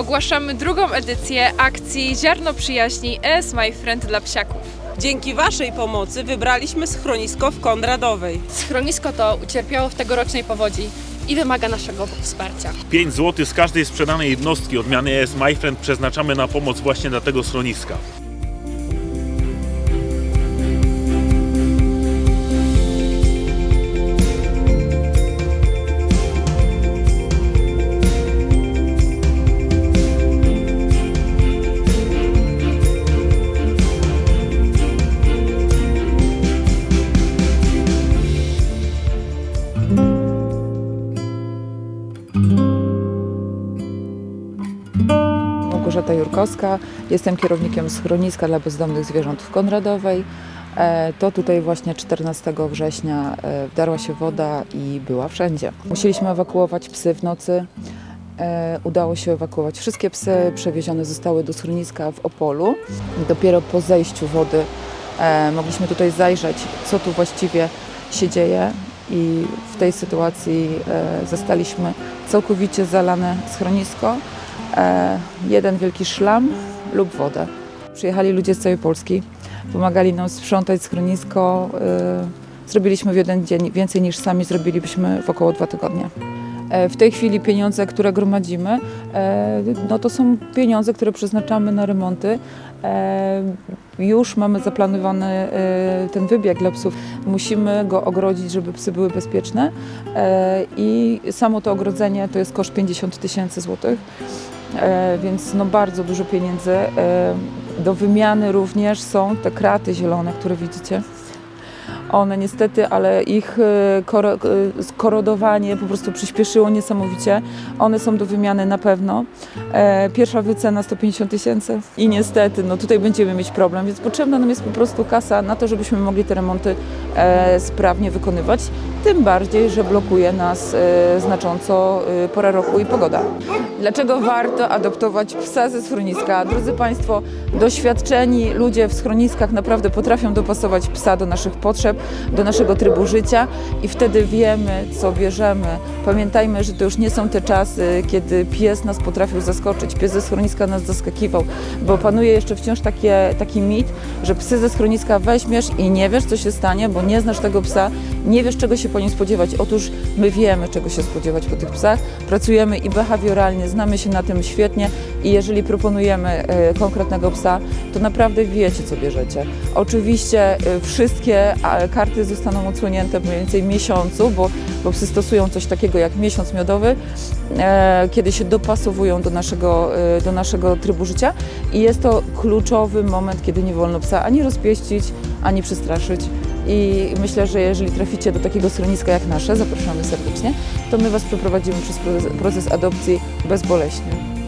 ogłaszamy drugą edycję akcji Ziarno Przyjaźni ES My Friend dla psiaków. Dzięki Waszej pomocy wybraliśmy schronisko w Konradowej. Schronisko to ucierpiało w tegorocznej powodzi i wymaga naszego wsparcia. 5 zł z każdej sprzedanej jednostki odmiany ES My Friend przeznaczamy na pomoc właśnie dla tego schroniska. Małgorzata Jurkowska, jestem kierownikiem schroniska dla bezdomnych zwierząt w Konradowej. E, To tutaj właśnie 14 września e, wdarła się woda i była wszędzie. Musieliśmy ewakuować psy w nocy. E, Udało się ewakuować wszystkie psy, przewiezione zostały do schroniska w Opolu. Dopiero po zejściu wody mogliśmy tutaj zajrzeć, co tu właściwie się dzieje. I w tej sytuacji e, zastaliśmy całkowicie zalane schronisko e, jeden wielki szlam lub wodę. Przyjechali ludzie z całej Polski, pomagali nam sprzątać schronisko. E, zrobiliśmy w jeden dzień więcej niż sami zrobilibyśmy w około dwa tygodnie. E, W tej chwili pieniądze, które gromadzimy, e, no to są pieniądze, które przeznaczamy na remonty. E, Już mamy zaplanowany ten wybieg dla psów. Musimy go ogrodzić, żeby psy były bezpieczne i samo to ogrodzenie to jest koszt 50 tysięcy złotych. Więc no bardzo dużo pieniędzy. Do wymiany również są te kraty zielone, które widzicie. One niestety, ale ich e, koro, e, skorodowanie po prostu przyspieszyło niesamowicie. One są do wymiany na pewno. E, Pierwsza wycena 150 tysięcy i niestety no tutaj będziemy mieć problem, więc potrzebna nam jest po prostu kasa na to, żebyśmy mogli te remonty e, sprawnie wykonywać. Tym bardziej, że blokuje nas e, znacząco e, pora roku i pogoda. Dlaczego warto adoptować psa ze schroniska? Drodzy Państwo, doświadczeni ludzie w schroniskach naprawdę potrafią dopasować psa do naszych potrzeb, do naszego trybu życia i wtedy wiemy, co bierzemy. Pamiętajmy, że to już nie są te czasy, kiedy pies nas potrafił zaskoczyć, pies ze schroniska nas zaskakiwał, bo panuje jeszcze wciąż takie, taki mit, że psy ze schroniska weźmiesz i nie wiesz, co się stanie, bo nie znasz tego psa, nie wiesz, czego się po nim spodziewać. Otóż my wiemy, czego się spodziewać po tych psach. Pracujemy i behawioralnie, znamy się na tym świetnie i jeżeli proponujemy e, konkretnego psa, to naprawdę wiecie, co bierzecie. Oczywiście e, wszystkie karty zostaną odsłonięte mniej więcej miesiącu, bo, bo psy stosują coś takiego jak miesiąc miodowy, e, kiedy się dopasowują do naszego, do naszego trybu życia i jest to kluczowy moment, kiedy nie wolno psa ani rozpieścić, ani przestraszyć. I myślę, że jeżeli traficie do takiego schroniska jak nasze, zapraszamy serdecznie, to my Was przeprowadzimy przez proces, adopcji bezboleśnie.